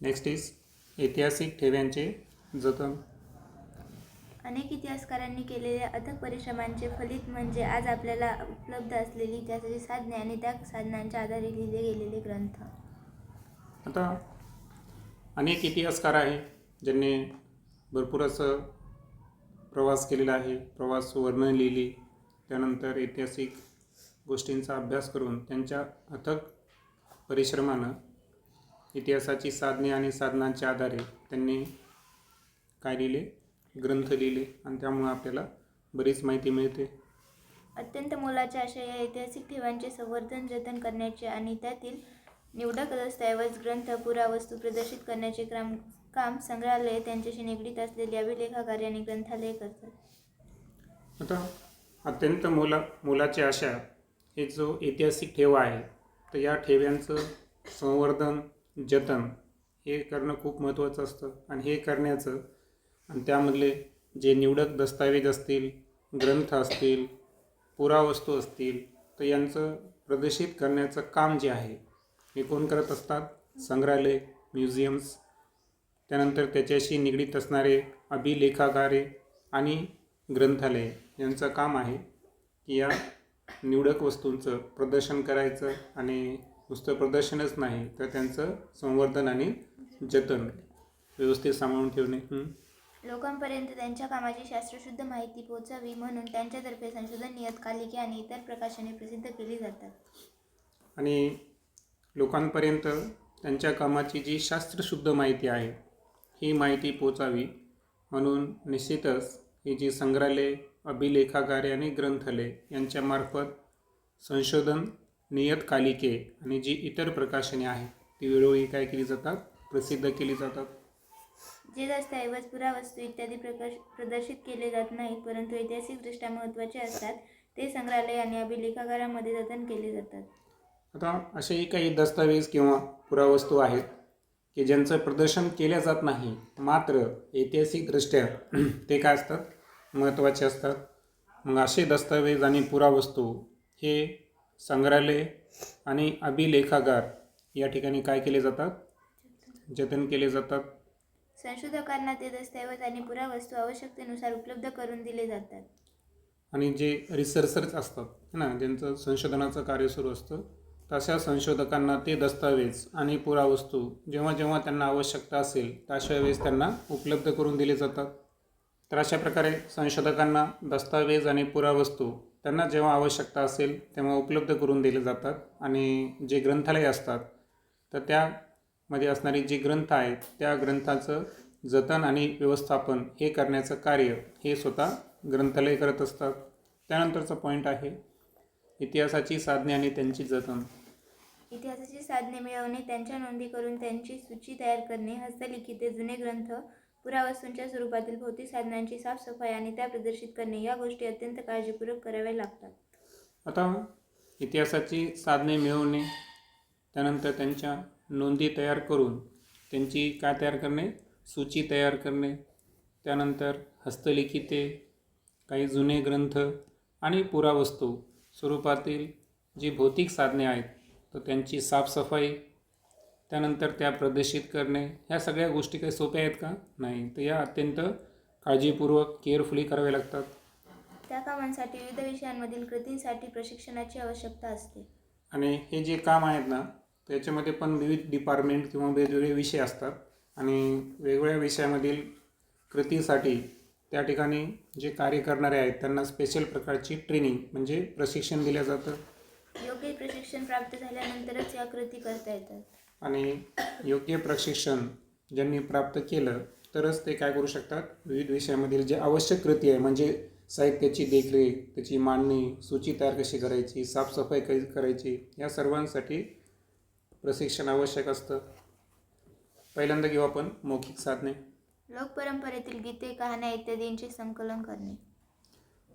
Next is ऐतिहासिक ठेव्यांचे जतन. अनेक इतिहासकारांनी केलेल्या अथक परिश्रमांचे फलित म्हणजे आज आपल्याला उपलब्ध असलेली इतिहासाची साधने आणि त्या साधनांच्या आधारे लिहिले गेलेले ग्रंथ. आता अनेक इतिहासकार आहे ज्यांनी भरपूर असं प्रवास केलेला आहे. प्रवास वर्णन लिहिली त्यानंतर ऐतिहासिक गोष्टींचा अभ्यास करून त्यांच्या अथक परिश्रमानं इतिहासाची साधने आणि साधनांच्या आधारे त्यांनी काय लिहिले? ग्रंथ लिहिले आणि त्यामुळं आपल्याला बरीच माहिती मिळते. अत्यंत मोलाच्या अशा या ऐतिहासिक ठेवांचे संवर्धन जतन करण्याचे आणि त्यातील निवडक दस्तऐवज ग्रंथ पुरावस्तू प्रदर्शित करण्याचे काम काम संग्रहालये त्यांच्याशी निगडीत असलेली अभिलेखागारे आणि ग्रंथालये करतात. आता अत्यंत मोला मोलाचे अशा हे जो ऐतिहासिक ठेवा आहे तर या ठेव्यांचं संवर्धन जतन हे करणं खूप महत्त्वाचं असतं आणि हे करण्याचं आणि त्यामधले जे निवडक दस्तावेज असतील ग्रंथ असतील पुरावस्तू असतील तर यांचं प्रदर्शित करण्याचं काम जे आहे हे कोण करत असतात? संग्रहालय म्युझियम्स. त्यानंतर त्याच्याशी निगडीत असणारे अभिलेखागारे आणि ग्रंथालय यांचं काम आहे की या निवडक वस्तूंचं प्रदर्शन करायचं आणि नुसतं प्रदर्शनच नाही तर त्यांचं संवर्धन आणि जतन व्यवस्थित सांभाळून ठेवणे. लोकांपर्यंत त्यांच्या कामाची शास्त्रशुद्ध माहिती पोहोचावी म्हणून त्यांच्यातर्फे संशोधन नियतकालिके आणि इतर प्रकाशने प्रसिद्ध केली जातात आणि लोकांपर्यंत त्यांच्या कामाची जी शास्त्रशुद्ध माहिती आहे ही माहिती पोचावी म्हणून निश्चितच ही जी संग्रहालय अभिलेखागारे आणि ग्रंथालय यांच्यामार्फत संशोधन नियतकालिके आणि जी इतर प्रकाशने आहेत ती वेळोवेळी काय केली जातात? प्रसिद्ध केली जातात? जे दस्तऐवज पुरावस्तू इत्यादी प्रकाश प्रदर्शित केले जात नाहीत परंतु ऐतिहासिकदृष्ट्या महत्त्वाचे असतात ते संग्रहालय आणि अभिलेखागारामध्ये जतन केले जातात. आता असेही काही दस्तावेज किंवा पुरावस्तू आहेत की ज्यांचं प्रदर्शन केल्या जात नाही मात्र ऐतिहासिकदृष्ट्या ते काय असतात? महत्त्वाचे असतात. मग असे दस्तावेज आणि पुरावस्तू हे संग्रहालय आणि अभिलेखागार या ठिकाणी काय केले जातात? जतन केले जातात. संशोधकांना ते दस्तऐवज आणि पुरावस्तू आवश्यकतेनुसार उपलब्ध करून दिले जातात. आणि जे रिसर्चर्स असतात है ना ज्यांचं संशोधनाचं कार्य सुरू असतं तशा संशोधकांना ते दस्तावेज आणि पुरावस्तू जेव्हा जेव्हा त्यांना आवश्यकता असेल तर अशा वेळेस त्यांना उपलब्ध करून दिले जातात. तर अशा प्रकारे संशोधकांना दस्तावेज आणि पुरावस्तू त्यांना जेव्हा आवश्यकता असेल तेव्हा उपलब्ध करून दिले जातात. आणि जे ग्रंथालय असतात तर त्यामध्ये असणारी जी ग्रंथ आहेत त्या ग्रंथाचं जतन आणि व्यवस्थापन हे करण्याचं कार्य हे स्वतः ग्रंथालय करत असतात. त्यानंतरचा पॉईंट आहे इतिहासाची साधने आणि त्यांची जतन. इतिहासाची साधने मिळवणे त्यांच्या नोंदी करून त्यांची सूची तयार करणे हस्तलिखिते जुने ग्रंथ पुरावस्तूंच्या स्वरूपातील भौतिक साधनांची साफसफाई आणि त्या प्रदर्शित करणे या गोष्टी अत्यंत काळजीपूर्वक कराव्या लागतात. आता इतिहासाची साधने मिळवणे त्यानंतर त्यांच्या नोंदी तयार करून त्यांची काय तयार करणे? सूची तयार करणे त्यानंतर हस्तलिखिते काही जुने ग्रंथ आणि पुरावस्तू स्वरूपातील जी भौतिक साधने आहेत तर त्यांची साफसफाई त्यानंतर त्या प्रदर्शित करणे ह्या सगळ्या गोष्टी काही सोप्या आहेत का? नाही. तर या अत्यंत काळजीपूर्वक केअरफुली कराव्या लागतात. त्या कामांसाठी विविध विषयांमधील कृतींसाठी प्रशिक्षणाची आवश्यकता असते. आणि हे जे काम आहेत ना त्याच्यामध्ये पण विविध डिपार्टमेंट किंवा वेगवेगळे विषय असतात. आणि वेगवेगळ्या विषयामधील कृतीसाठी त्या ठिकाणी जे कार्य करणारे आहेत त्यांना स्पेशल प्रकारची ट्रेनिंग म्हणजे प्रशिक्षण दिलं जातं. योग्य प्रशिक्षण प्राप्त झाल्यानंतरच या कृती करता येतात. आणि योग्य प्रशिक्षण ज्यांनी प्राप्त केलं तरच ते काय करू शकतात? विविध विषयामधील जे आवश्यक कृती आहे म्हणजे साहित्याची देखरेख त्याची मांडणी सूची तयार कशी करायची साफसफाई कशी करायची या सर्वांसाठी प्रशिक्षण आवश्यक असतं. पहिल्यांदा घेऊ आपण मौखिक साधने. लोकपरंपरेतील गीते कहाण्या इत्यादींचे संकलन करणे.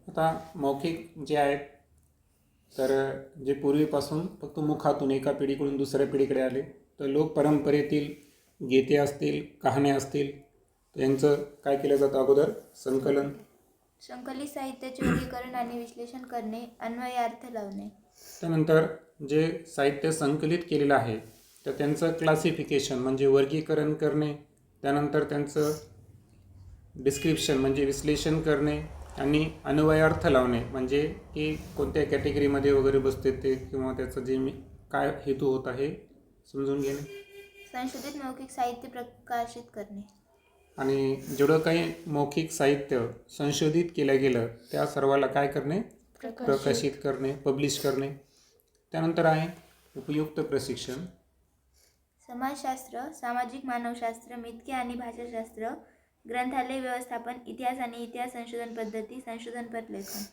आता मौखिक जे आहेत तर जे पूर्वीपासून फक्त मुखातून एका पिढीकडून दुसऱ्या पिढीकडे आले तर लोकपरंपरेतील गीते असतील कहाण्या असतील तर यांचं काय केलं जातं अगोदर? संकलन. संकलित साहित्याचे वर्गीकरण आणि विश्लेषण करणे अन्वयार्थ लावणे. त्यानंतर जे साहित्य संकलित केलेलं आहे तर त्यांचं क्लासिफिकेशन म्हणजे वर्गीकरण करणे त्यानंतर त्यांचं डिस्क्रिप्शन म्हणजे विश्लेषण करणे आणि अन्वयार्थ लावणे. म्हणजे की कोणत्या कॅटेगरीमध्ये वगैरे बसते ते किंवा त्याचं जे मी काय हेतू होत आहे समजून घेणे. संशोधित मौखिक साहित्य प्रकाशित करणे. आणि जेवढं काही मौखिक साहित्य संशोधित केलं गेलं त्या सर्वाला काय करणे? प्रकाशित. करणे पब्लिश करणे. त्यानंतर आहे उपयुक्त प्रशिक्षण. समाजशास्त्र सामाजिक मानवशास्त्र मितके आणि भाषाशास्त्र ग्रंथालय व्यवस्थापन इतिहास आणि इतिहास संशोधन पद्धती संशोधनपर लेखन.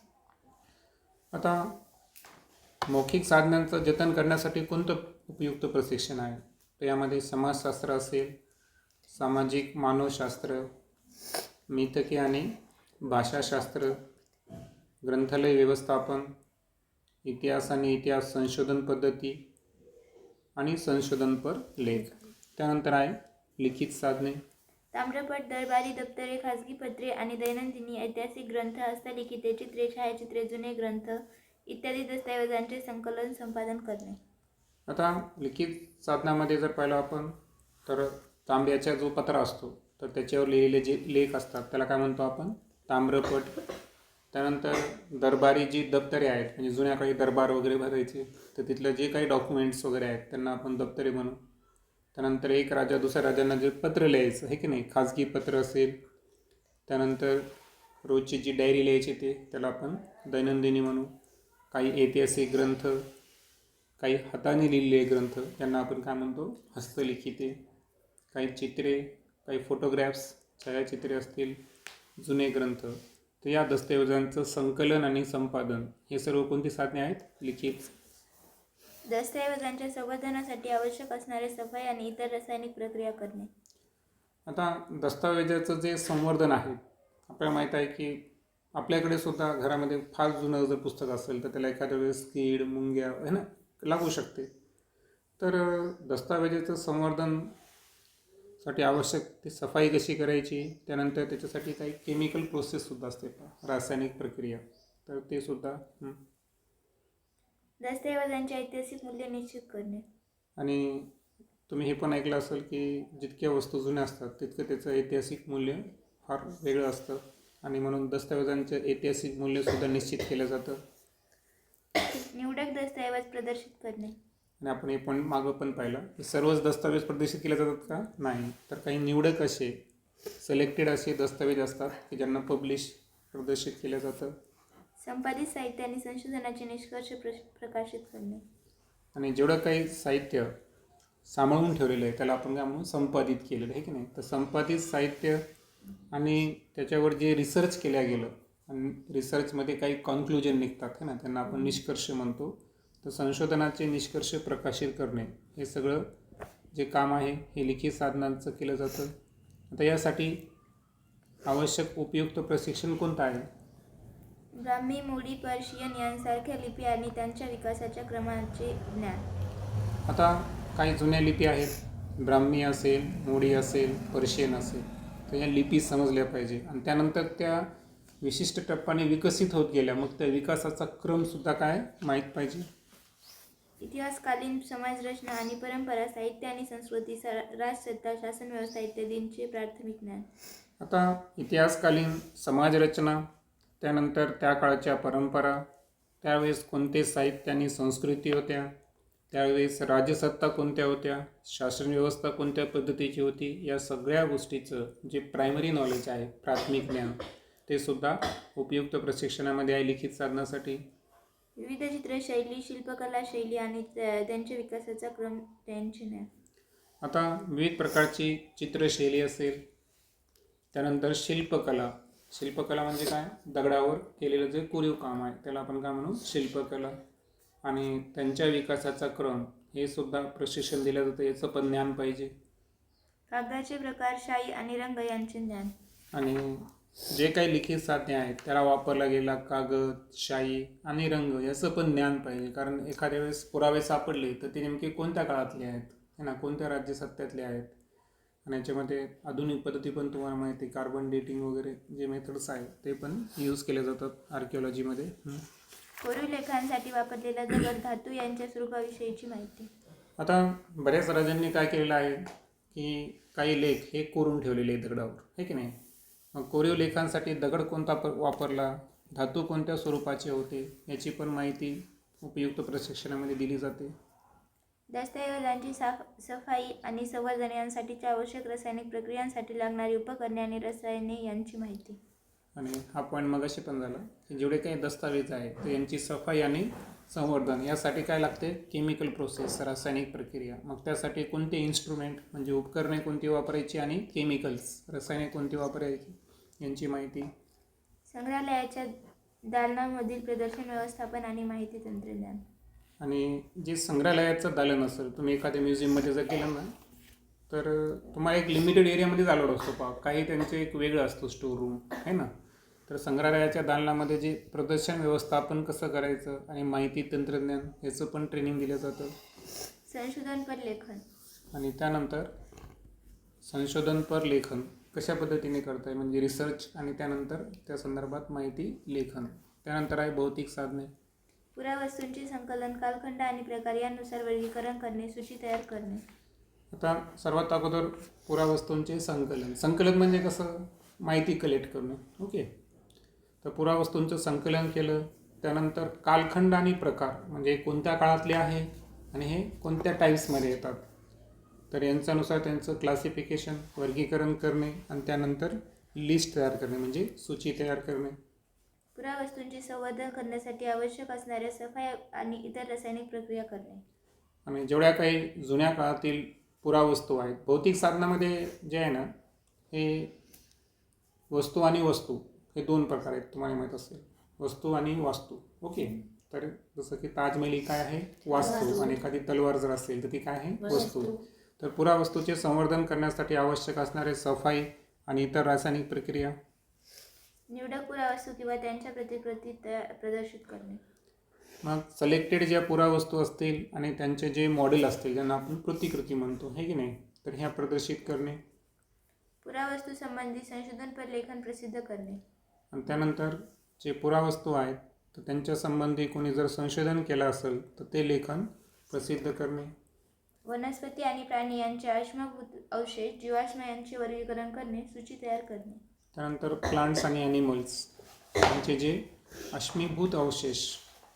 आता मौखिक साधनांचं जतन करण्यासाठी कोणतं उपयुक्त प्रशिक्षण आहे. तर यामध्ये समाजशास्त्र असेल सामाजिक मानवशास्त्र मितके आणि भाषाशास्त्र ग्रंथालय व्यवस्थापन इतिहास आणि इतिहास संशोधन पद्धती आणि संशोधनपर लेख. त्यानंतर आहे लिखित साधने. ताम्रपट दरबारी दप्तरे खाजगी पत्रे आणि दैनंदिनी ऐतिहासिक ग्रंथ हस्तलिखिते चित्रे छायाचित्रे जुने ग्रंथ इत्यादी दस्तऐवजांचे संकलन संपादन करणे. आता लिखित साधनामध्ये जर पाहिलं आपण तर तांब्याचा जो पत्रा असतो तर त्याच्यावर लिहिलेले जे लेख असतात त्याला काय म्हणतो आपण? ताम्रपट. त्यानंतर दरबारी जी दप्तरे आहेत म्हणजे जुन्या काही दरबार वगैरे भरायचे तर तिथलं जे काही डॉक्युमेंट्स वगैरे आहेत त्यांना आपण दप्तरे म्हणू. त्यानंतर एक राजा दुसऱ्या राजांना जे पत्र लिहायचं हे की नाही? खाजगी पत्र असेल. त्यानंतर रोजची जी डायरी लिहायची ते त्याला आपण दैनंदिनी म्हणू. काही ऐतिहासिक ग्रंथ काही हाताने लिहिलेले ग्रंथ त्यांना आपण काय म्हणतो? हस्तलिखिते काही चित्रे काही फोटोग्राफ्स छायाचित्रे असतील जुने ग्रंथ. तर या दस्तऐवजांचं संकलन आणि संपादन हे सर्व कोणती साधने आहेत? लिखित. दस्तऐवजांच्या संवर्धनासाठी आवश्यक असणारे सफाई आणि इतर रासायनिक प्रक्रिया करणे. आता दस्तावेजाचं जे संवर्धन आहे आपल्याला माहीत आहे की आपल्याकडे सुद्धा घरामध्ये फार जुनं जर पुस्तक असेल तर त्याला एखाद्या वेळेस कीड मुंग्या है ना? लागू शकते. तर दस्तावेजाचं संवर्धनसाठी आवश्यक ती सफाई कशी करायची? त्यानंतर त्याच्यासाठी काही केमिकल प्रोसेससुद्धा असते. रासायनिक प्रक्रिया. तर ते सुद्धा. दस्तऐवजांचे ऐतिहासिक मूल्य निश्चित करणे. आणि तुम्ही हे पण ऐकलं असेल की जितक्या वस्तू जुन्या असतात तितकं त्याचं ऐतिहासिक मूल्य फार वेगळं असतं. आणि म्हणून दस्तऐवजांचं ऐतिहासिक मूल्यसुद्धा निश्चित केलं जातं. निवडक दस्तऐवज प्रदर्शित करणे. आणि आपण हे पण मागं पण पाहिलं. की सर्वच दस्तावेज प्रदर्शित केले जातात का? नाही. तर काही निवडक असे सिलेक्टेड असे दस्तावेज असतात की ज्यांना पब्लिश प्रदर्शित केलं जातं. संपादित साहित्य आणि संशोधनाचे निष्कर्ष प्र प्रकाशित करणे. आणि जेवढं काही साहित्य सांभाळून ठेवलेलं आहे त्याला आपण काय म्हणू? संपादित केलेलं आहे की नाही? तर संपादित साहित्य आणि त्याच्यावर जे रिसर्च केल्या गेलं आणि रिसर्चमध्ये काही कॉन्क्लुजन निघतात है ना? त्यांना आपण निष्कर्ष म्हणतो. तर संशोधनाचे निष्कर्ष प्रकाशित करणे हे सगळं जे काम आहे हे लिखित साधनांचं केलं जातं. आता यासाठी आवश्यक उपयुक्त प्रशिक्षण कोणतं आहे? ब्राह्मी मोडी पर्शियन यांसारख्या लिपी आणि त्यांच्या विकासाच्या क्रमाचे ज्ञान. आता काही जुन्या लिपी आहेत. ब्राह्मी असेल मोडी असेल पर्शियन असेल. तर या लिपी समजल्या पाहिजे. आणि त्यानंतर त्या विशिष्ट टप्प्याने विकसित होत गेल्या. मग त्या विकासाचा क्रमसुद्धा काय माहीत पाहिजे? इतिहासकालीन समाजरचना आणि परंपरा साहित्य आणि संस्कृती सा राजसत्ता शासन व्यवस्था इत्यादींचे प्राथमिक ज्ञान. आता इतिहासकालीन समाजरचना त्यानंतर त्या काळच्या परंपरा त्यावेळेस कोणते साहित्य आणि संस्कृती होत्या त्यावेळेस राजसत्ता कोणत्या होत्या शासन व्यवस्था कोणत्या पद्धतीची होती या सगळ्या गोष्टीचं जे प्रायमरी नॉलेज आहे प्राथमिक ज्ञान. ते सुद्धा उपयुक्त प्रशिक्षणामध्ये आहे लिखित साधनासाठी. विविध चित्रशैली शिल्पकला शैली आणि त्या- त्यांच्या विकासाचा क्रम त्यांचे ज्ञान आता विविध प्रकारची चित्रशैली असेल त्यानंतर शिल्पकला. शिल्पकला म्हणजे काय? दगडावर केलेलं जे कोरीव काम आहे त्याला आपण काय म्हणू? शिल्पकला. आणि त्यांच्या विकासाचा क्रम हे सुद्धा प्रशिक्षण दिलं जातं याचं पण ज्ञान पाहिजे. कागदाचे प्रकार शाई आणि रंग यांचे ज्ञान. आणि जे काही लिखित साधने आहेत त्याला वापरला गेला कागद शाई आणि रंग याचं पण ज्ञान पाहिजे. कारण एखाद्या वेळेस पुरावे सापडले तर ते नेमके कोणत्या काळातले आहेत? है ना कोणत्या राज्यसत्तेतले आहेत? आणि याच्यामध्ये आधुनिक पद्धती पण तुम्हाला माहिती आहे. कार्बन डेटिंग वगैरे जे मेथड्स आहेत ते पण यूज केले जातात आर्किओलॉजीमध्ये कोरीव लेखांसाठी वापरलेला दगड धातू यांच्या स्वरूपाविषयीची माहिती. आता बऱ्याच राजांनी काय केलेलं आहे की काही लेख हे कोरून ठेवलेले आहेत दगडावर. हे की नाही? कोरीव लेखांसाठी दगड कोणता प वापरला? धातू कोणत्या स्वरूपाचे होते? याची पण माहिती उपयुक्त प्रशिक्षणामध्ये दिली जाते. दस्तऐवजांची साफ सफाई आणि संवर्धन यांसाठीच्या आवश्यक रासायनिक प्रक्रियांसाठी लागणारी उपकरणे आणि रसायने यांची माहिती. आणि हा पॉईंट मगाशी पण झाला. की जेवढे काही दस्तावेज आहेत तर यांची सफाई आणि संवर्धन यासाठी काय लागते? केमिकल प्रोसेस रासायनिक प्रक्रिया. मग त्यासाठी कोणते इन्स्ट्रुमेंट म्हणजे उपकरणे कोणती वापरायची आणि केमिकल्स रसायने कोणती वापरायची? यांची माहिती. संग्रहालयाच्या दालनामधील प्रदर्शन व्यवस्थापन आणि माहिती तंत्रज्ञान. आणि जे संग्रहालयाचं दालन असेल तुम्ही एखाद्या म्युझियममध्ये जर गेलं ना तर तुम्हाला एक लिमिटेड एरियामध्येच अलाउड असतो पहा काही त्यांचं एक वेगळं असतो स्टोर रूम आहे ना? तर संग्रहालयाच्या दालनामध्ये जे प्रदर्शन व्यवस्थापन कसं करायचं आणि माहिती तंत्रज्ञान याचं पण ट्रेनिंग दिलं जातं. संशोधनपर लेखन. आणि त्यानंतर संशोधनपर लेखन. कशा पद्धतीने करता येईल म्हणजे रिसर्च आणि त्यानंतर त्या संदर्भात माहिती लेखन. त्यानंतर आहे भौतिक साधने. पुरावस्तूंचे संकलन कालखंड आणि प्रकार यानुसार वर्गीकरण करणे सूची तयार करणे. आता सर्वात अगोदर पुरावस्तूंचे संकलन. संकलन म्हणजे कसं? माहिती कलेक्ट करणं. ओके? तर पुरावस्तूंचं संकलन केलं त्यानंतर कालखंड आणि प्रकार. म्हणजे कोणत्या काळातले आहे आणि हे कोणत्या टाईप्समध्ये येतात? तर यांच्यानुसार त्यांचं क्लासिफिकेशन वर्गीकरण करणे आणि त्यानंतर लिस्ट तयार करणे म्हणजे सूची तयार करणे. पुरावस्तूंचे संवर्धन करण्यासाठी आवश्यक असणाऱ्या सफाई आणि इतर रासायनिक प्रक्रिया करणे. आणि जेवढ्या काही जुन्या काळातील पुरावस्तू आहेत भौतिक साधनामध्ये जे आहे ना हे वस्तू आणि वस्तू हे दोन प्रकार आहेत तुम्हाला माहीत असेल. वस्तू आणि वास्तू ओके? तर जसं की ताजमहल ही काय आहे? वास्तू. आणि एखादी तलवार जर असेल तर ती काय आहे? वस्तू. तर पुरावस्तूचे संवर्धन करण्यासाठी आवश्यक असणारे सफाई आणि इतर रासायनिक प्रक्रिया. निवडक पुरावस्तू किंवा त्यांच्या प्रतिकृती तया- प्रदर्शित करणे. मग सिलेक्टेड ज्या पुरावस्तू असतील आणि त्यांचे जे मॉडेल असतील ज्यांना आपण प्रतिकृती म्हणतो हे की नाही? तर ह्या प्रदर्शित करणे. पुरावस्तू संबंधी संशोधनपर लेखन प्रसिद्ध करणे. आणि त्यानंतर जे पुरावस्तू आहेत तर त्यांच्या संबंधी कोणी जर संशोधन केलं असेल तर ते लेखन प्रसिद्ध करणे. वनस्पती आणि प्राणी यांचे अश्मभूत अवशेष जीवाश्म यांचे वर्गीकरण करणे सूची तयार करणे. त्यानंतर प्लांट्स आणि ॲनिमल्स यांचे जे अश्मीभूत अवशेष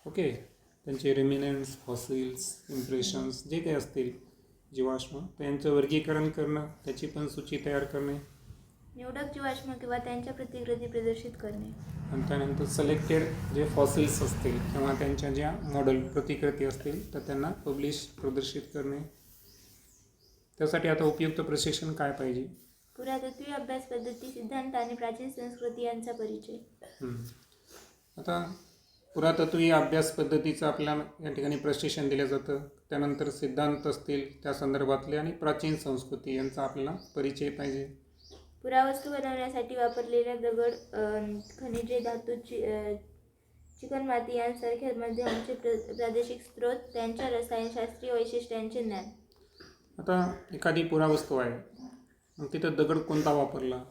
ओके त्यांचे रेमिनन्स फॉसिल्स इम्प्रेशन्स जे काही असतील जीवाश्म त्यांचं वर्गीकरण करणं त्याची पण सूची तयार करणे. निवडक जीवाश्म किंवा त्यांच्या प्रतिकृती प्रदर्शित करणे. आणि त्यानंतर सिलेक्टेड जे फॉसिल्स असतील किंवा त्यांच्या ज्या मॉडेल प्रतिकृती असतील तर त्यांना पब्लिश प्रदर्शित करणे. त्यासाठी आता उपयुक्त प्रशिक्षण काय पाहिजे? पुरातत्वीय अभ्यास पद्धती सिद्धांत आणि प्राचीन संस्कृती यांचा परिचय. हम्म. आता पुरातत्वीय अभ्यास पद्धतीचं आपल्याला या ठिकाणी प्रशिक्षण दिलं जातं. त्यानंतर सिद्धांत असतील त्या संदर्भातले आणि प्राचीन संस्कृती यांचा आपल्याला परिचय पाहिजे. पुरावस्तू बनवण्यासाठी वापरलेल्या दगड खनिजे धातूची चिकणमाती यांसारख्या माध्यमांचे प्र प्रादेशिक स्रोत त्यांच्या रसायनशास्त्रीय वैशिष्ट्यांचे ज्ञान. आता एखादी पुरावस्तू आहे. मग तिथं दगड कोणता वापरला?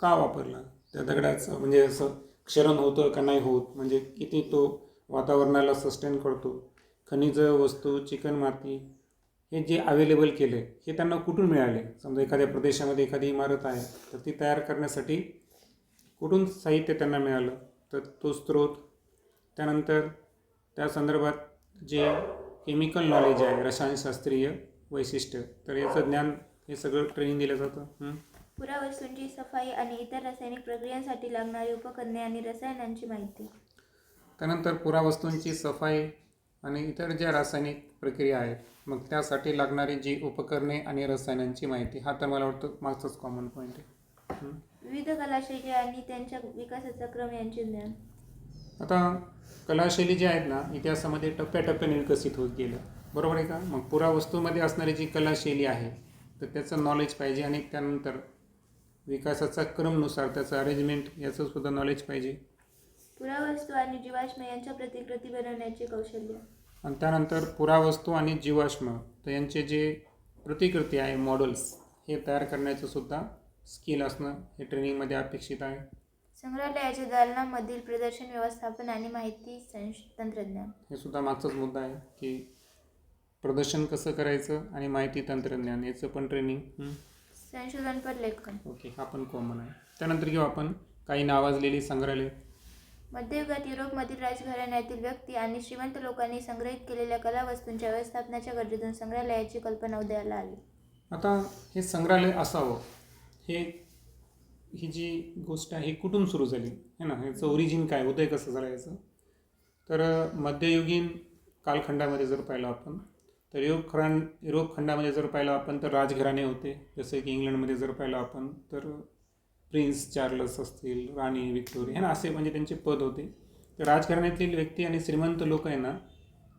का वापरला? त्या दगडाचं म्हणजे असं क्षरण होतं का नाही होत? म्हणजे किती तो वातावरणाला सस्टेन करतो? खनिज वस्तू चिकणमाती हे जे अवेलेबल केले हे त्यांना कुठून मिळाले? समजा एखाद्या प्रदेशामध्ये एखादी इमारत आहे तर ती तयार करण्यासाठी कुठून साहित्य त्यांना मिळालं? तर तो स्रोत. त्यानंतर त्या संदर्भात जे केमिकल नॉलेज आहे रसायनशास्त्रीय वैशिष्ट्य तर याचं ज्ञान हे सगळं ट्रेनिंग दिलं जातं. पुरावस्तूंची सफाई आणि इतर रासायनिक प्रक्रियांसाठी लागणारी उपकरणे आणि रसायनांची माहिती. त्यानंतर पुरावस्तूंची सफाई आणि इतर ज्या रासायनिक प्रक्रिया आहेत मग त्यासाठी लागणारी जी उपकरणे आणि रसायनांची माहिती हा तर मला वाटतं मागचाच कॉमन पॉईंट आहे. विविध कलाशैली आणि त्यांच्या विकासाचा क्रम यांचे ज्ञान. आता कलाशैली जी आहेत ना इतिहासामध्ये टप्प्याटप्प्याने विकसित होत गेलं बरोबर आहे का? मग पुरावस्तूमध्ये असणारी जी कलाशैली आहे तर त्याचं नॉलेज पाहिजे आणि त्यानंतर विकासाचा क्रमनुसार त्याचं अरेंजमेंट याचं सुद्धा नॉलेज पाहिजे पुरावस्तू आणि जीवाश्म यांच्या प्रतिकृती बनवण्याचे कौशल्य. आणि त्यानंतर पुरावस्तू आणि जीवाश्म तर यांचे जे प्रतिकृती आहे मॉडेल्स हे तयार करण्याचं सुद्धा स्किल असणं हे ट्रेनिंगमध्ये अपेक्षित आहे. संग्रहालयाच्या दालनामधील प्रदर्शन व्यवस्थापन आणि माहिती संश तंत्रज्ञान. हे सुद्धा मागचाच मुद्दा आहे की प्रदर्शन कसं करायचं आणि माहिती तंत्रज्ञान याचं पण ट्रेनिंग संशोधनपर लेखन. ओके हा पण कॉमन आहे. त्यानंतर घेऊ आपण काही नावाजलेली संग्रहालय. मध्ययुगात युरोपमधील राजघराण्यातील व्यक्ती आणि श्रीमंत लोकांनी संग्रहित केलेल्या कलावस्तूंच्या व्यवस्थापनाच्या गरजेतून संग्रहालयाची कल्पना उदयाला आली. आता हे संग्रहालय असावं हे ही जी गोष्ट आहे ही कुठून सुरू झाली? है ना ह्याचं ओरिजिन काय? उदय कसं झालं याचं? तर मध्ययुगीन कालखंडामध्ये जर पाहिलं आपण तर युरोप खंड युरोप खंडामध्ये जर पाहिलं आपण तर राजघराणे होते जसं की इंग्लंडमध्ये जर पाहिलं आपण तर प्रिन्स चार्लस असतील राणी विक्टोरिया ना असे म्हणजे त्यांचे पद होते. तर राजघराण्यातील व्यक्ती आणि श्रीमंत लोक आहे ना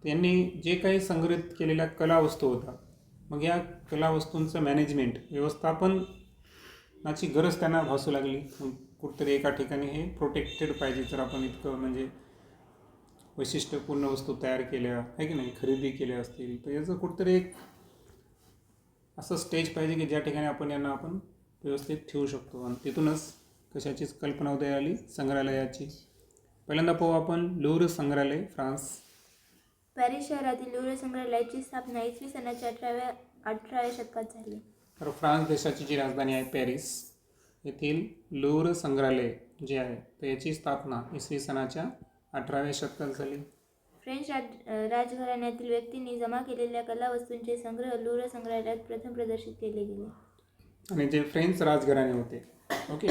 त्यांनी जे काही संग्रहित केलेल्या कलावस्तू होता मग या कलावस्तूंचं मॅनेजमेंट व्यवस्थापनाची गरज त्यांना भासू लागली. मग कुठतरी एका ठिकाणी हे प्रोटेक्टेड पाहिजे जर आपण इतकं म्हणजे वैशिष्ट्यपूर्ण वस्तू तयार केल्या आहे की नाही खरेदी केल्या असतील तर याचं कुठतरी एक असं स्टेज पाहिजे की ज्या ठिकाणी आपण यांना आपण व्यवस्थित ठेवू शकतो. आणि तिथूनच कशाचीच कल्पना उदय आली? संग्रहालयाची. पहिल्यांदा पाहू आपण लूर संग्रहालय फ्रान्स. पॅरिस शहरातील लुव्र संग्रहालयाची स्थापना इसवी सनाच्या अठराव्या अठराव्या शतकात झाली. तर फ्रान्स देशाची जी राजधानी आहे पॅरिस येथील लूर संग्रहालय जे आहे तर याची स्थापना इसवी सनाच्या अठराव्या शतकात झाली. फ्रेंच राज राजघराण्यातील व्यक्तींनी जमा केलेल्या कलावस्तूंचे संग्रह लुव्र संग्रहालयात प्रथम प्रदर्शित केले गेले. आणि जे फ्रेंच राजघराणे होते. ओके?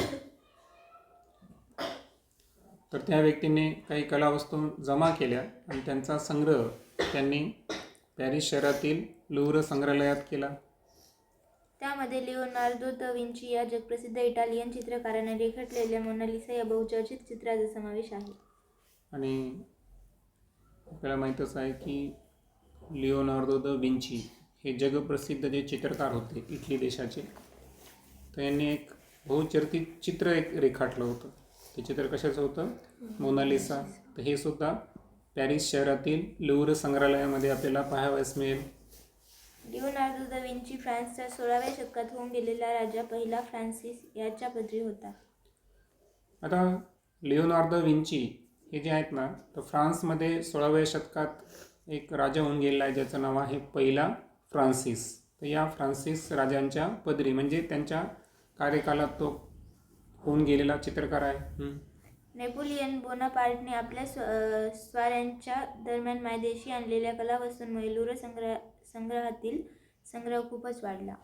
तर त्या व्यक्तींनी काही कलावस्तू जमा केल्या आणि त्यांचा संग्रह त्यांनी पॅरिस शहरातील लुव्र संग्रहालयात केला. त्यामध्ये लिओनार्दो द विंची या जगप्रसिद्ध इटालियन चित्रकाराने रेखाटलेल्या मोनालिसा या बहुचर्चित चित्राचा समावेश आहे. आणि आपल्याला माहीतच आहे की लिओनार्दो द विंची हे जगप्रसिद्ध जे चित्रकार होते इटली देशाचे तर यांनी एक बहुचर्चित चित्र एक रेखाटलं होतं. ते चित्र कशाचं होतं? मोनालिसा. तर हे सुद्धा पॅरिस शहरातील लुव्र संग्रहालयामध्ये आपल्याला पाहावयास मिळेल. लिओनार्दो द विंची फ्रान्सच्या सोळाव्या शतकात होऊन गेलेला राजा पहिला फ्रान्सिस याच्या पदरी होता. आता लिओनार्दो विंची हे जे आहेत ना तर फ्रान्समध्ये सोळाव्या शतकात एक राजा होऊन गेलेला आहे ज्याचं नाव आहे पहिला फ्रान्सिस. तर या फ्रान्सिस राजांच्या पदरी म्हणजे त्यांच्या कार्यकालात तो होऊन गेलेला चित्रकार आहे. नेपोलियन बोनापार्टने आपल्या स्व स्वाऱ्यांच्या दरम्यान मायदेशी आणलेल्या कलावस्तूंमुळे लुर संग्रह संग्रहातील संग्रह खूपच वाढला.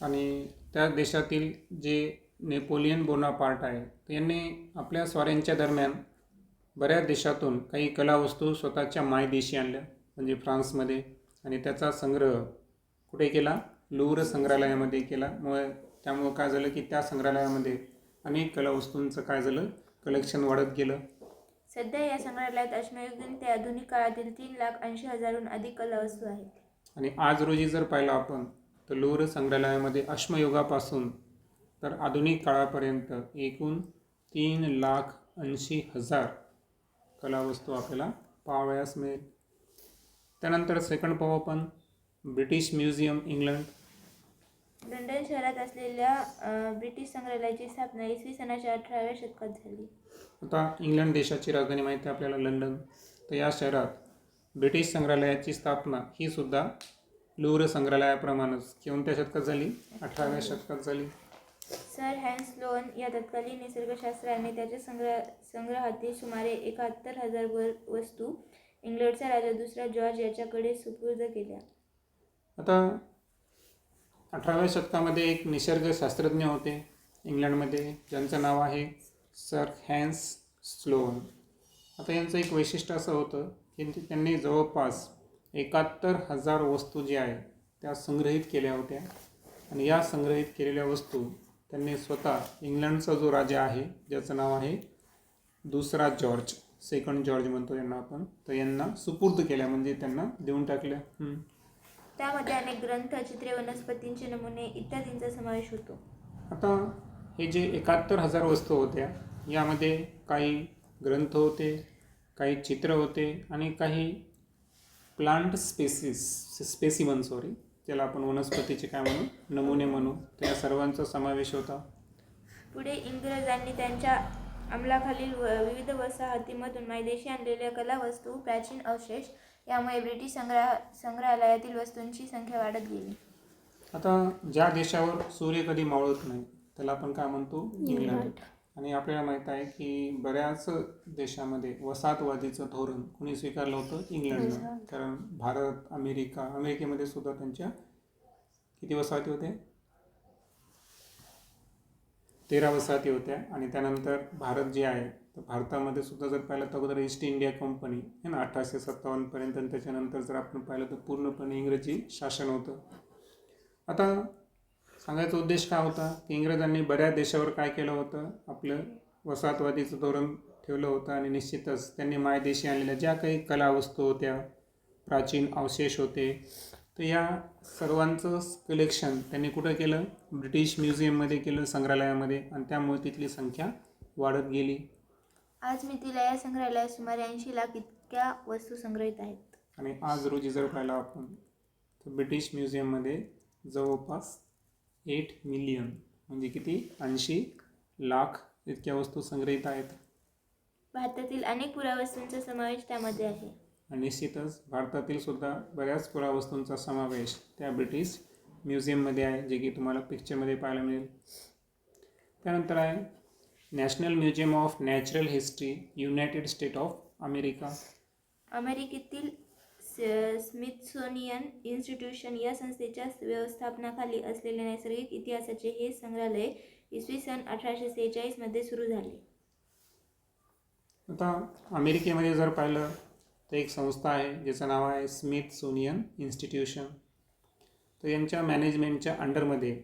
आणि त्या देशातील जे नेपोलियन बोनापार्ट आहे यांनी आपल्या स्वाऱ्यांच्या दरम्यान बऱ्याच देशातून काही कलावस्तू स्वतःच्या मायदेशी आणल्या म्हणजे फ्रान्समध्ये. आणि त्याचा संग्रह कुठे केला? लुव्र संग्रहालयामध्ये केला. मग त्यामुळं काय झालं की त्या संग्रहालयामध्ये अनेक कलावस्तूंचं काय झालं कलेक्शन वाढत गेलं. सध्या या संग्रहालयात अश्मयुगीन ते आधुनिक काळातील तीन लाख ऐंशी हजारहून अधिक कलावस्तू आहेत. आणि आज रोजी जर पाहिलं आपण तर लुव्र संग्रहालयामध्ये अश्मयुगापासून तर आधुनिक काळापर्यंत एकूण तीन लाख ऐंशी हजार कलावस्तू आपल्याला पाहावयास मिळेल. त्यानंतर सेकंड पाहू आपण ब्रिटिश म्युझियम इंग्लंड लंडन शहरात असलेल्या ब्रिटिश संग्रहालयाची स्थापना इसवी सनाच्या अठराव्या शतकात झाली. आता इंग्लंड देशाची राजधानी माहिती आहे आपल्याला लंडन. तर या शहरात ब्रिटिश संग्रहालयाची स्थापना ही सुद्धा लुव्र संग्रहालयाप्रमाणेच. कोणत्या शतकात झाली? अठराव्या शतकात झाली. सर हॅन्स लोन या तत्कालीन निसर्गशास्त्राने त्याच्या संग्रह संग्रहातील सुमारे एकाहत्तर हजार वर वस्तू इंग्लंडचा राजा दुसरा जॉर्ज याच्याकडे सुपूर्द केल्या. आता अठराव्या शतकामध्ये एक निसर्गशास्त्रज्ञ होते. इंग्लंडमध्ये ज्यांचं नाव आहे सर हॅन्स स्लोन. आता यांचं एक वैशिष्ट्य असं होतं की त्यांनी जवळपास एकाहत्तर हजार वस्तू ज्या आहेत त्या संग्रहित केल्या होत्या. आणि या संग्रहित केलेल्या वस्तू त्यांनी स्वतः इंग्लंडचा जो राजा आहे ज्याचं नाव आहे दुसरा जॉर्ज सेकंड जॉर्ज म्हणतो यांना आपण तर यांना सुपूर्द केल्या म्हणजे त्यांना देऊन टाकल्या. त्यामध्ये अनेक ग्रंथ चित्रे वनस्पतींचे नमुने इत्यादींचा समावेश होतो. आता हे जे एकाहत्तर हजार वस्तू होत्या यामध्ये काही ग्रंथ होते काही चित्र होते आणि काही प्लांट स्पेसिस स्पेसिमन सॉरी त्याला आपण वनस्पतीचे काय म्हणू नमुने म्हणू तर या सर्वांचा समावेश होता. पुढे इंग्रजांनी त्यांच्या अंमलाखालील विविध वसाहतीमधून मायदेशी आणलेल्या कलावस्तू प्राचीन अवशेष यामुळे ब्रिटिश संग्रह संग्रहालयातील वस्तूंची संख्या वाढत गेली. आता ज्या देशावर सूर्य कधी मावळत नाही त्याला आपण काय म्हणतो? इंग्लंड. आणि आपल्याला माहीत आहे की बऱ्याच देशामध्ये वसाहतवादीचं धोरण कुणी स्वीकारलं होतं? इंग्लंडनं. कारण भारत अमेरिका अमेरिकेमध्ये सुद्धा त्यांच्या किती वसाहती होत्या? तेरा वसाहती होत्या. आणि त्यानंतर भारत जे आहे तर भारतामध्ये सुद्धा जर पाहिलं तर अगोदर ईस्ट इंडिया कंपनी है ना अठराशे सत्तावन्नपर्यंत आणि त्याच्यानंतर जर आपण पाहिलं तर पूर्णपणे इंग्रजी शासन होतं. आता सांगायचा उद्देश काय होता? की इंग्रजांनी बऱ्याच देशावर काय केलं होतं? आपलं वसाहतवादीचं धोरण ठेवलं होतं आणि निश्चितच त्यांनी मायदेशी आणलेल्या ज्या काही कलावस्तू होत्या प्राचीन अवशेष होते तर या सर्वांचं कलेक्शन त्यांनी कुठं केलं? ब्रिटिश म्युझियममध्ये केलं संग्रहालयामध्ये आणि त्यामुळे तिथली संख्या वाढत गेली. आज मितीला या संग्रहालयात सुमारे ऐंशी लाख इतक्या वस्तू संग्रहित आहेत. आणि आज रोजी जर पाहिलं आपण तर ब्रिटिश म्युझियममध्ये जवळपास एट मिलियन म्हणजे किती? ऐंशी लाख इतक्या वस्तू संग्रहित आहेत. भारतातील अनेक पुरावस्तूंचा समावेश त्यामध्ये आहे. आणि निश्चितच भारतातील सुद्धा बऱ्याच पुरावस्तूंचा समावेश त्या ब्रिटिश म्युझियममध्ये आहे जे की तुम्हाला पिक्चरमध्ये पाहायला मिळेल. त्यानंतर आहे National Museum of Natural History United State of America. अमेरिकेतील स्मिथसोनियन इन्स्टिट्यूशन या संस्थेच्या व्यवस्थापनाखाली असलेले नैसर्गिक इतिहासाचे हे संग्रहालय इसवी सन अठराशे सेहेचाळीसमध्ये सुरू झाले. आता अमेरिकेमध्ये जर पाहिलं तर एक संस्था आहे ज्याचं नाव आहे स्मिथ सोनियन इन्स्टिट्यूशन. तर यांच्या मॅनेजमेंटच्या अंडरमध्ये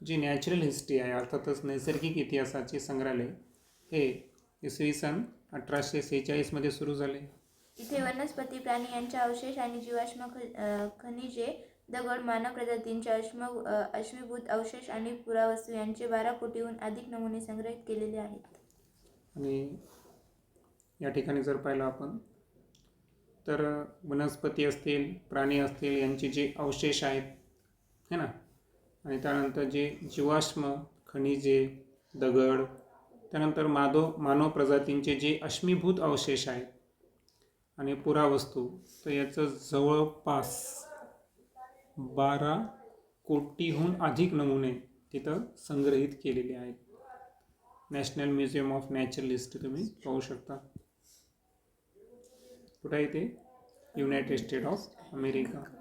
जी नॅचरल हिस्ट्री आहे अर्थातच नैसर्गिक इतिहासाचे संग्रहालय हे इसवी सन अठराशे सेहेचाळीसमध्ये सुरू झाले. इथे वनस्पती प्राणी यांचे अवशेष आणि जीवाश्म खनिजे दगड मानव प्रजातींचे अश्म अश्मीभूत अवशेष आणि पुरावस्तू यांचे बारा कोटीहून अधिक नमुने संग्रहित केलेले आहेत. आणि या ठिकाणी जर पाहिलं आपण तर वनस्पती असतील प्राणी असतील यांचे जे अवशेष आहेत है ना? आणि त्यानंतर जे जीवाश्म खनिजे दगड त्यानंतर माधव मानव प्रजातींचे जे अश्मीभूत अवशेष आहेत आणि पुरावस्तू तर याचं जवळपास बारा कोटीहून अधिक नमुने तिथं संग्रहित केलेले आहेत. National museum of natural history तुम्ही पाहू शकता. कुठं आहे ते? United state of America.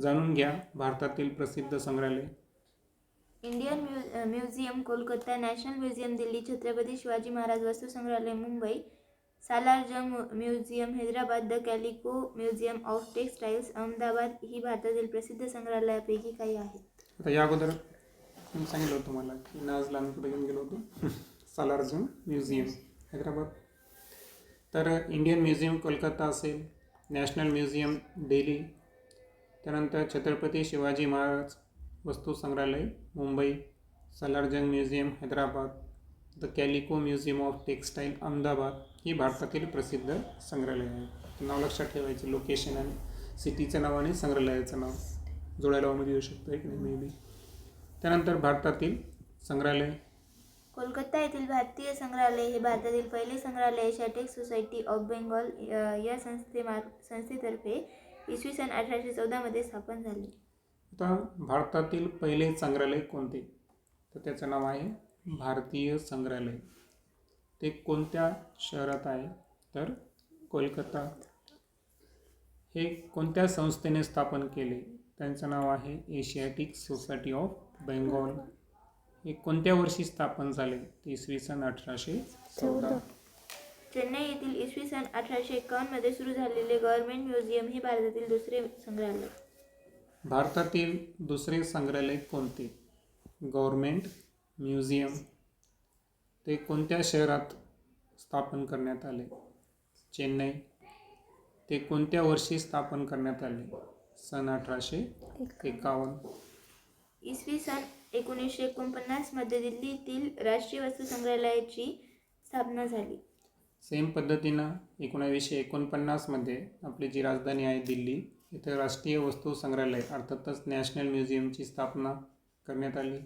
जाणून घ्या भारतातील प्रसिद्ध संग्रहालय. Indian mu museum Kolkata national museum Delhi Chhatrapati Shivaji Maharaj वस्तू संग्रहालय Mumbai. Salarjung museum Hyderabad the calico museum of textiles Ahmedabad ही भारतातील प्रसिद्ध संग्रहालयापैकी काही आहेत. आता या अगोदर मी सांगितलं होतं तुम्हाला की नाजला आम्ही कुठे घेऊन गेलो होतो? सालारजंग म्युझियम हैदराबाद. तर इंडियन म्युझियम कोलकाता असेल नॅशनल म्युझियम दिल्ली. त्यानंतर छत्रपती शिवाजी महाराज वस्तू संग्रहालय Mumbai Salarjung museum Hyderabad the calico museum of textile Ahmedabad ही भारतातील प्रसिद्ध संग्रहालय आहे. नाव लक्षात ठेवायचं लोकेशन आणि सिटीचं नाव आणि संग्रहालयाचं नाव. जोडायला मध्ये येऊ शकतो एक नाही मे बी त्यानंतर भारतातील संग्रहालय. कोलकाता येथील भारतीय संग्रहालय हे भारतातील पहिले संग्रहालय एशियाटिक सोसायटी ऑफ बेंगॉल या संस्थे संस्थेतर्फे इसवी सन अठराशे चौदामध्ये स्थापन झाले. आता भारतातील पहिले संग्रहालय कोणते? तर त्याचं नाव आहे भारतीय संग्रहालय. ते कोणत्या शहरात आहे? तर कोलकाता. हे कोणत्या संस्थेने स्थापन केले? त्यांचं नाव आहे एशियाटिक सोसायटी ऑफ बेंगॉल हे कोणत्या वर्षी स्थापन झाले? ते इसवी सन अठराशे चौदा. चेन्नई येथील इसवी सन अठराशे एकावन्नमध्ये सुरू झालेले गव्हर्नमेंट म्युझियम हे भारतातील दुसरे संग्रहालय. भारतातील दुसरे संग्रहालय कोणते? गव्हर्मेंट म्युझियम ते कोणत्या शहरात स्थापन करण्यात आले? चेन्नई ते कोणत्या वर्षी स्थापन करण्यात आले? सन अठराशे एकावन्न. इसवी सन एकोणीसशे एकोणपन्नासमध्ये दिल्लीतील राष्ट्रीय वस्तू संग्रहालयाची स्थापना झाली. सेम पद्धतीनं एकोणावीसशे एकोणपन्नासमध्ये आपली जी राजधानी आहे दिल्ली इथे राष्ट्रीय वस्तू संग्रहालय अर्थातच नॅशनल म्युझियमची स्थापना करण्यात आली.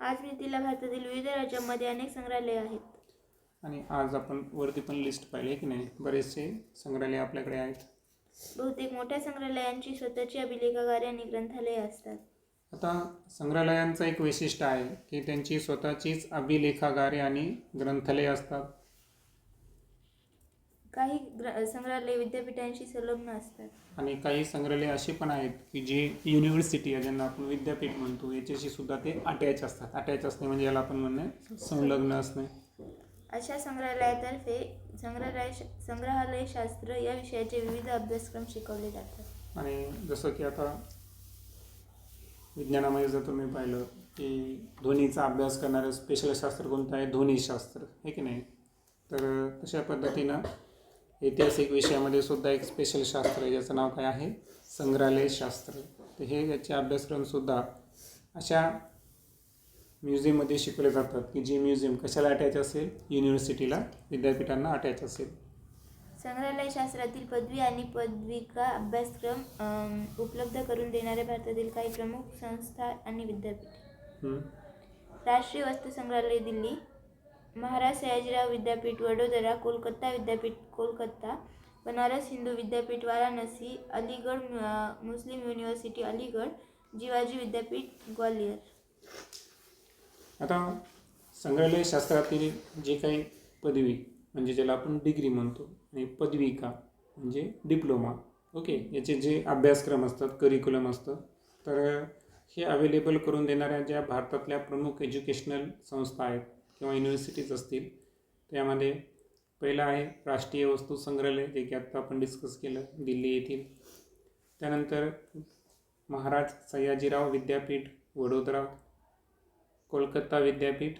आज मितीला भारतातील विविध राज्यांमध्ये अनेक संग्रहालय आहेत. आणि आज आपण वरती पण लिस्ट पाहिली की नाही? बरेचसे संग्रहालय आपल्याकडे आहेत. बहुतेक मोठ्या संग्रहालयांची स्वतःची अभिलेखागारे आणि ग्रंथालये असतात. आता संग्रहालयांचं एक वैशिष्ट्य आहे की त्यांची स्वतःचीच अभिलेखागारे आणि ग्रंथालये असतात. काही ग्र संग्रहालय विद्यापीठांशी संलग्न असतात. आणि काही संग्रहालय असे पण आहेत की जे युनिव्हर्सिटी आहे ज्यांना आपण विद्यापीठ म्हणतो याच्याशी सुद्धा ते अटॅच असतात. अटॅच असणे म्हणजे याला आपण म्हणणे संलग्न असणे. अशा संग्रहालयातर्फे संग्रहालय संग्रहालयशास्त्र या विषयाचे विविध अभ्यासक्रम शिकवले जातात. आणि जसं की आता विज्ञानामध्ये जर तुम्ही पाहिलं की ध्वनीचा अभ्यास करणारं स्पेशल शास्त्र कोणतं आहे? ध्वनीशास्त्र आहे की नाही? तर तशा पद्धतीनं ऐतिहासिक विषयामध्ये सुद्धा एक स्पेशल शास्त्र आहे ज्याचं नाव काय आहे? संग्रहालयशास्त्र तर हे याचे अभ्यासक्रमसुद्धा अशा म्युझियममध्ये शिकवले जातात की जे म्युझियम कशाला अटॅच असेल? युनिव्हर्सिटीला विद्यापीठांना अटॅच असेल. संग्रहालयशास्त्रातील पदवी आणि पदविका अभ्यासक्रम उपलब्ध करून देणाऱ्या भारतातील काही प्रमुख संस्था आणि विद्यापीठ. राष्ट्रीय वस्तू संग्रहालय दिल्ली. महाराज सयाजीराव विद्यापीठ वडोदरा कोलकाता विद्यापीठ कोलकाता बनारस हिंदू विद्यापीठ वाराणसी अलीगड मुस्लिम युनिव्हर्सिटी अलीगड जिवाजी विद्यापीठ ग्वालियर. आता संग्रहालय शास्त्रातील जे काही पदवी म्हणजे ज्याला आपण डिग्री म्हणतो आणि पदविका म्हणजे डिप्लोमा ओके याचे जे अभ्यासक्रम असतात करिक्युलम असतं तर हे अवेलेबल करून देणाऱ्या ज्या भारतातल्या प्रमुख एज्युकेशनल संस्था आहेत किंवा युनिव्हर्सिटीज असतील त्यामध्ये पहिलं आहे राष्ट्रीय वस्तू संग्रहालय जे की आत्ता आपण डिस्कस केलं दिल्ली येथील. त्यानंतर महाराज सयाजीराव विद्यापीठ वडोदरा कोलकाता विद्यापीठ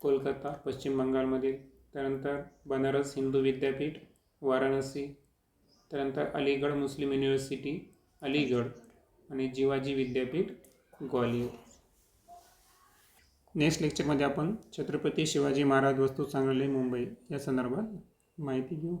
कोलकाता पश्चिम बंगालमधील. त्यानंतर बनारस हिंदू विद्यापीठ वाराणसी. त्यानंतर अलीगड मुस्लिम युनिव्हर्सिटी अलीगड आणि जिवाजी विद्यापीठ ग्वालियर. नेक्स्ट लेक्चरमध्ये आपण छत्रपती शिवाजी महाराज वस्तू संग्रहालय मुंबई या संदर्भात माहिती घेऊ.